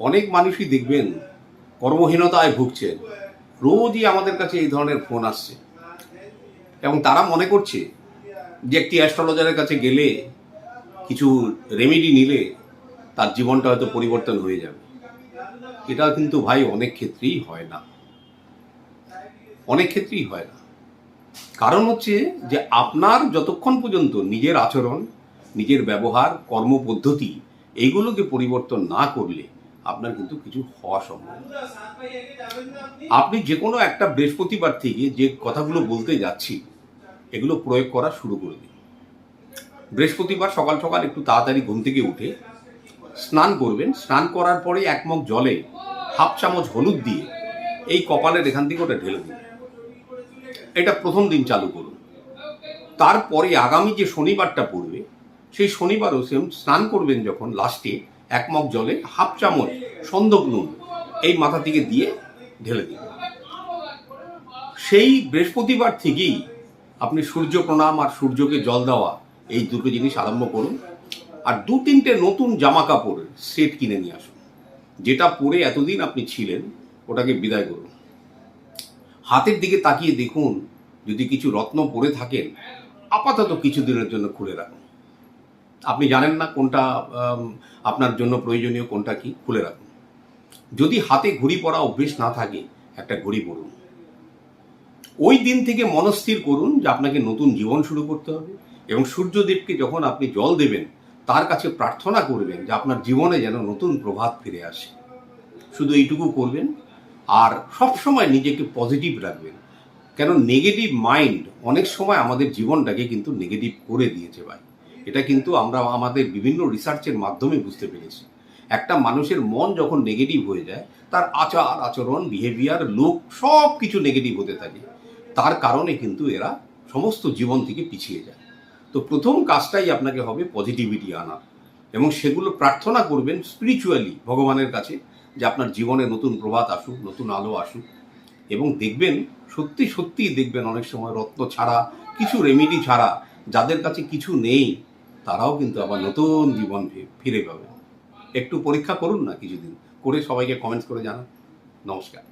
অনেক মানুষই দেখবেন কর্মহীনতায় ভুগছেন। রোজই আমাদের কাছে এই ধরনের ফোন আসছে। এবং তারা মনে করছে যে একটি অ্যাস্ট্রোলজারের কাছে গেলে কিছু রেমেডি নিলে তার জীবনটা হয়তো পরিবর্তন হয়ে যাবে। এটা কিন্তু ভাই অনেক ক্ষেত্রেই হয় না। অনেক ক্ষেত্রেই হয় না। কারণ হচ্ছে যে আপনার যতক্ষণ পর্যন্ত নিজের আচরণ, নিজের ব্যবহার, কর্মপদ্ধতি এইগুলোকে পরিবর্তন না করলে আপনার কিন্তু কিছু হওয়া সম্ভব আপনি যে কোনো একটা বৃহস্পতিবার থেকে যে কথাগুলো বলতে যাচ্ছি, এগুলো প্রয়োগ করা শুরু করে দিন। বৃহস্পতিবার সকাল সকাল একটু তাড়াতাড়ি ঘুম থেকে উঠে স্নান করবেন। স্নান করার পরে এক মগ জলে হাফ চামচ হলুদ দিয়ে এই কপালের এখান থেকে ওটা ঢেলে দিন। এটা প্রথম দিন চালু করুন। তারপরে আগামী যে শনিবারটা পড়বে, সেই শনিবারও সেম স্নান করবেন যখন লাস্টে এক মগ জলে হাফ চামচ সন্দক নুন এই মাথা থেকে দিয়ে ঢেলে দিন। সেই বৃহস্পতিবার থেকেই আপনি সূর্য প্রণাম আর সূর্যকে জল দেওয়া এই দুটো জিনিস আরম্ভ করুন আর দু তিনটে নতুন জামা কাপড় সেট কিনে নিয়ে আসুন। যেটা পরে এতদিন আপনি ছিলেন, ওটাকে বিদায় করুন। হাতের দিকে তাকিয়ে দেখুন, যদি কিছু রত্ন পরে থাকেন, আপাতত কিছু দিনের জন্য খুলে রাখুন। আপনি জানেন না কোনটা আপনার জন্য প্রয়োজনীয়, কোনটা কি? খুলে রাখুন। যদি হাতে ঘড়ি পরা অভ্যেস না থাকে, একটা ঘড়ি পরুন ওই দিন থেকে মনস্থির করুন যে আপনাকে নতুন জীবন শুরু করতে হবে এবং সূর্যদেবকে যখন আপনি জল দেবেন, তার কাছে প্রার্থনা করবেন যে আপনার জীবনে যেন নতুন প্রভাত ফিরে আসে। শুধু এইটুকু করবেন আর সব সময় নিজেকে পজিটিভ রাখবেন। কেন নেগেটিভ মাইন্ড অনেক সময় আমাদের জীবনটাকে কিন্তু নেগেটিভ করে দিয়েছে ভাই। এটা কিন্তু আমরা আমাদের বিভিন্ন রিসার্চের মাধ্যমে বুঝতে পেরেছি। একটা মানুষের মন যখন নেগেটিভ হয়ে যায়, তার আচার, আচরণ বিহেভিয়ার লোক সব কিছু নেগেটিভ হতে থাকে। তার কারণে কিন্তু এরা সমস্ত জীবন থেকে পিছিয়ে যায়। তো প্রথম কাজটাই আপনাকে হবে পজিটিভিটি আনার এবং সেগুলো প্রার্থনা করবেন স্পিরিচুয়ালি ভগবানের কাছে যে আপনার জীবনে নতুন প্রভাত আসুক, নতুন আলো আসুক এবং দেখবেন, সত্যি সত্যি দেখবেন অনেক সময় রত্ন ছাড়া, কিছু রেমেডি ছাড়া যাদের কাছে কিছু নেই তারাও কিন্তু আবার নতুন জীবন ফিরে পাবে। একটু পরীক্ষা করুন না কিছুদিন। করে সবাইকে কমেন্টস করে জানান। নমস্কার।